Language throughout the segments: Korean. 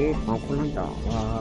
제일 많고 한다. 와.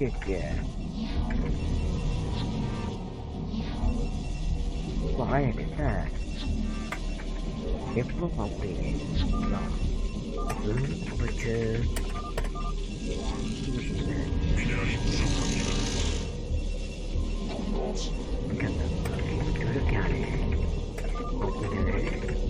kìa kìa. Vãi này thế à Nếu có phòng thì Nó Ừ, tôi chơi Mình cần được Mình được nhà này Một mình này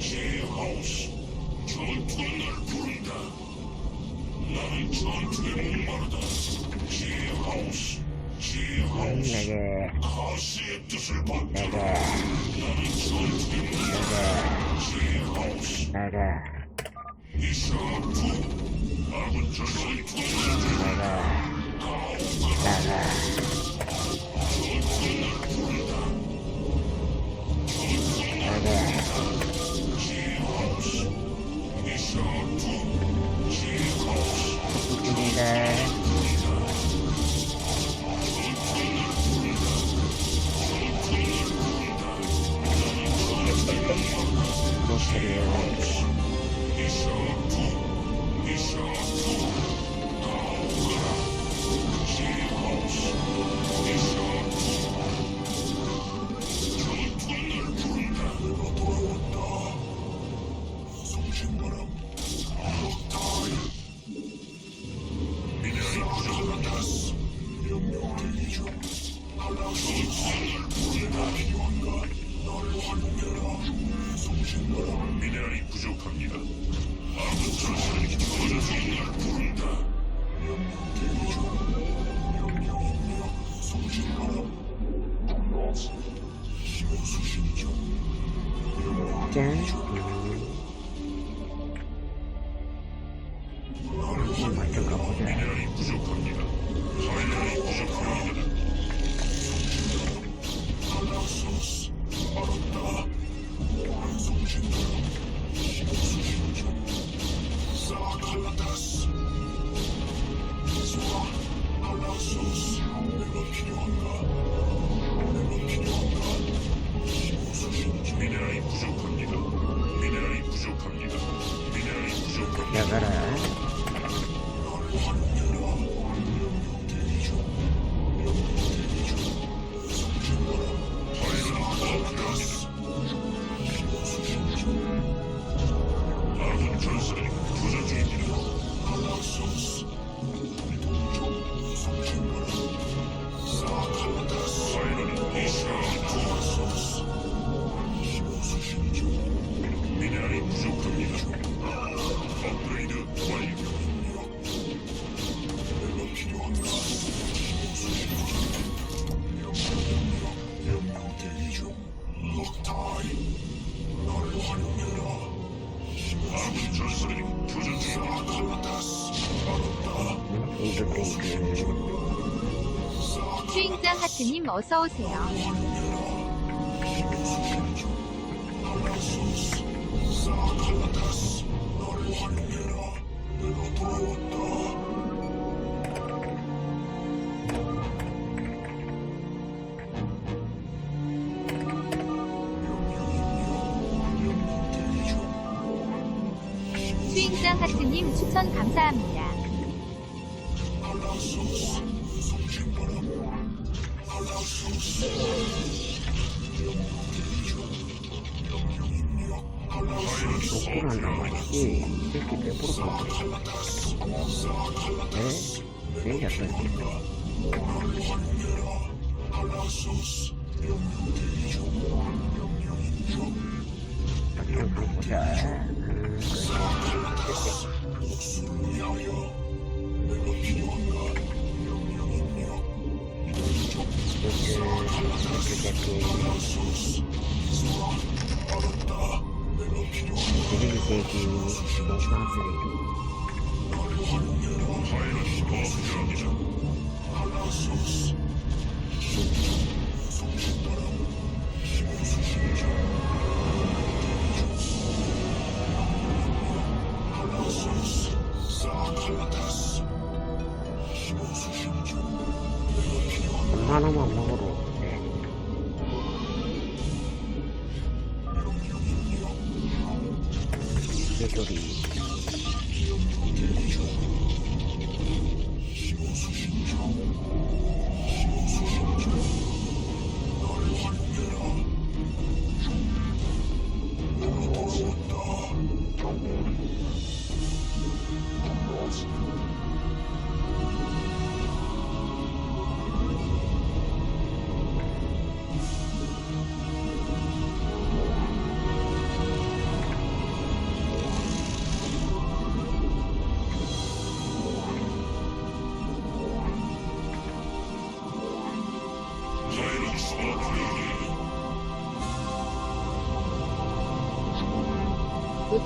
제하우스 전투는 날 부른다. 나는 전투에 목마르다. 제하우스 제하우스 가시의 뜻을 받들어. 나는 전투에 목마르다. 제하우스 이샤투 아군 내게 내게 내게 네. 그래요. 님 어서 오세요. 주인장 하트님 추천 감사합니다. 욕을 한단 말이지. 이새 끼 배부르고. 에? 생겼다. 좀보 하나만 먹으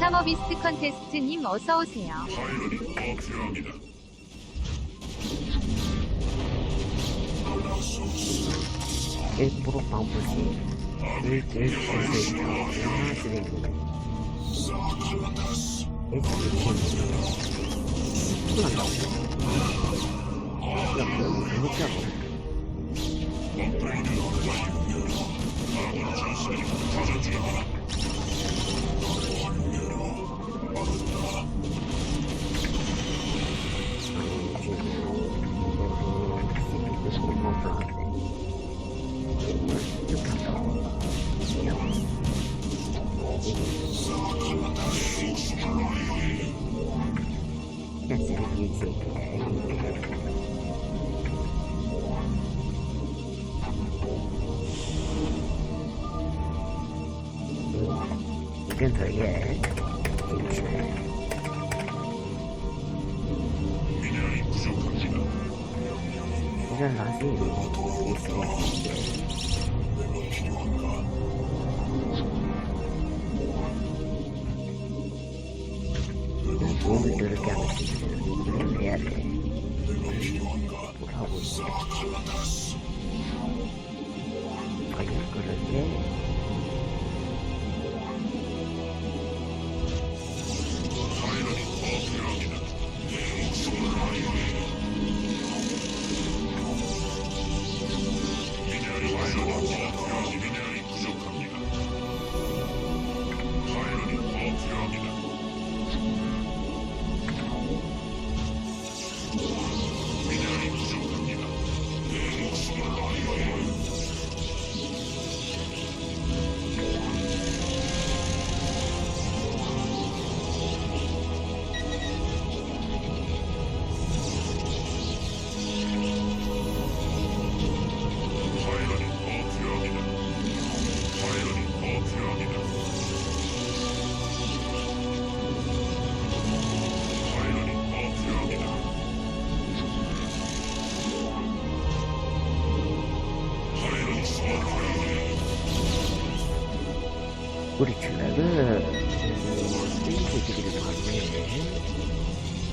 노타머비스트 컨테스트님 어서오세요. 필요합니다. 일부러 일일 일쓰레기 큰일난다고 야 그럼 잘못자고 업그레이드 완 몸을 더럽게 하고. 이걸 해야 돼. 뭘 하고 있어. 아니, 그런데.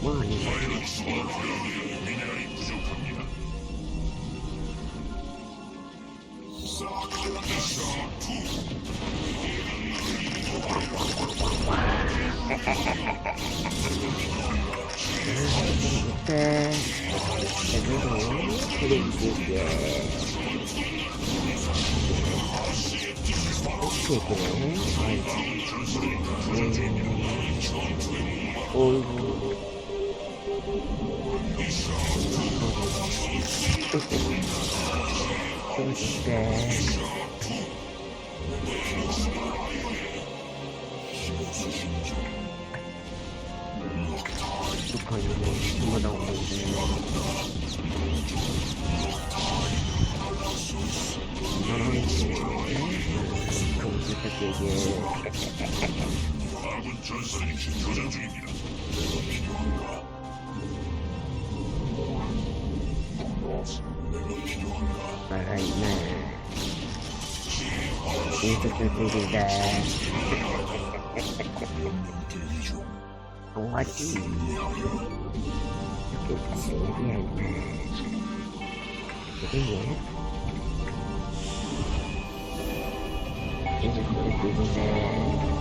뭐더 필요합니다. 미네랄이 부족합니다. 일단, 제대로 해드릴게요. 오케이, 그래. 어이구. 좀 돼. 북한이 뭐, 뭐나오는데 아군 전선이 교전 중입니다. 살아있네. 인스트들이다. 동화지. 이렇게 세비했네. 그게 인스트들이네. 업그레이드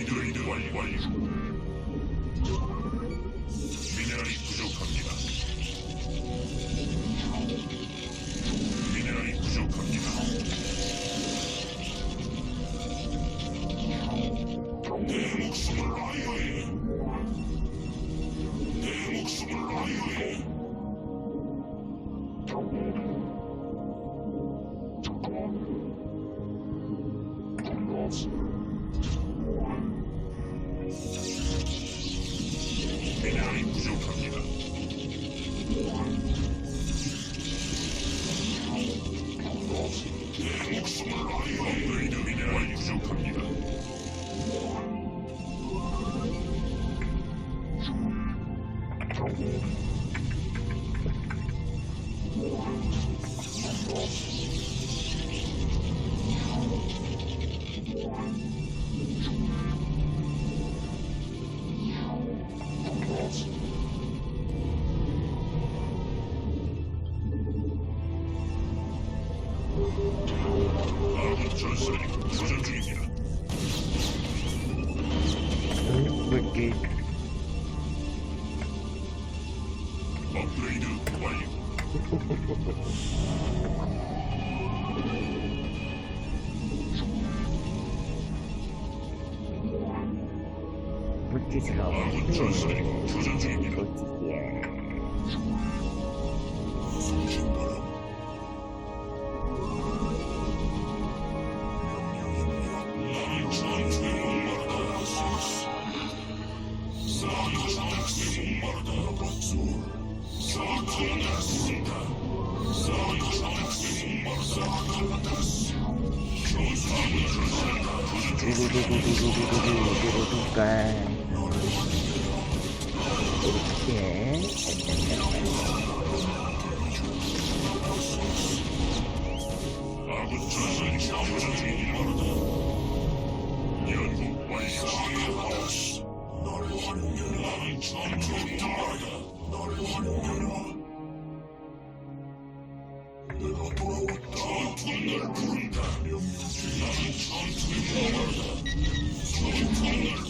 업그레이드 레이드 목숨을 아이언의 이름이냐 부족합니다. 물주지가 전선이 조전 중입니다. 물주지에. 신발 예. 내가 돌아왔다. 전투는 날 나는 전투의 모험하다. 전투는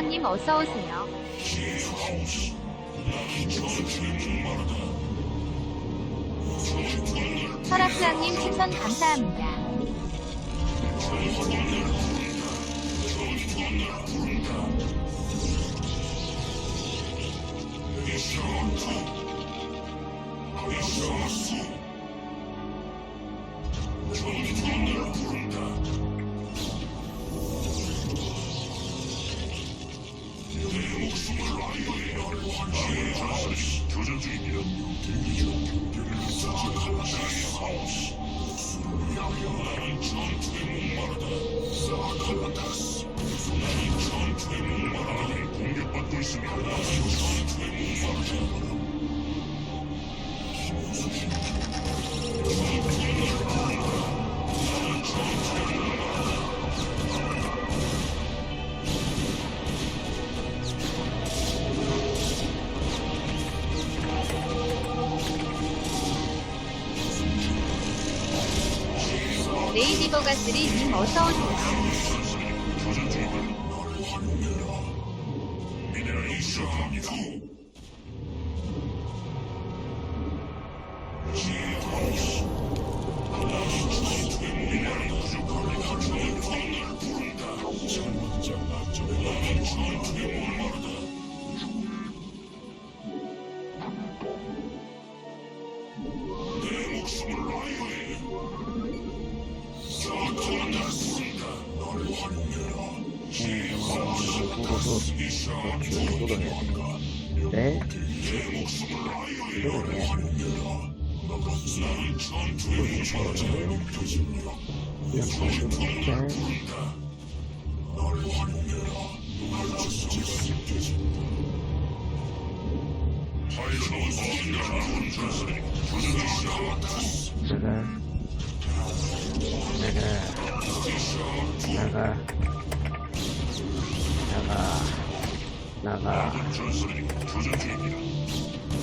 사랑님 어서 오세요. 설악사님 추천 감사합니다. 레이디버가스리님 어서오세요. 미네랄이 부족합니다. 나가 나가 나가 나가.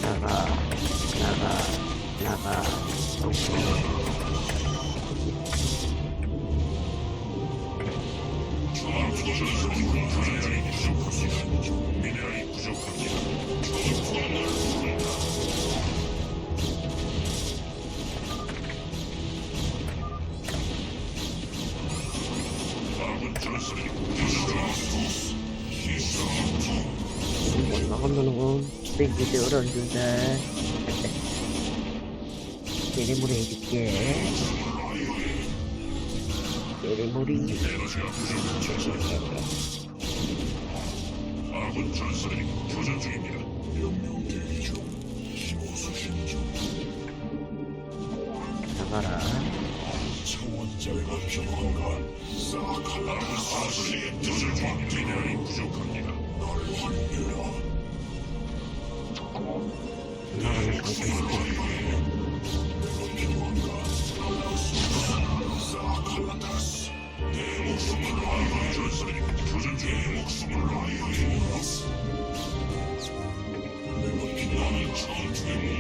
나가 나가 나가. 오케이. 땡기지 얼어준다. 내리물에 해줄게. 내리물이. 아군 전설이 교전 중입니다. 명령 대기 중. 기모 수신 중. 나가라. 차원자가 필요한가? 교전 중. 미네랄이 부족합니다. 나를 활용해라. 나가는 방법이 내가 필요한가? 사칼라타스. 내 목숨을 필요한 전투에.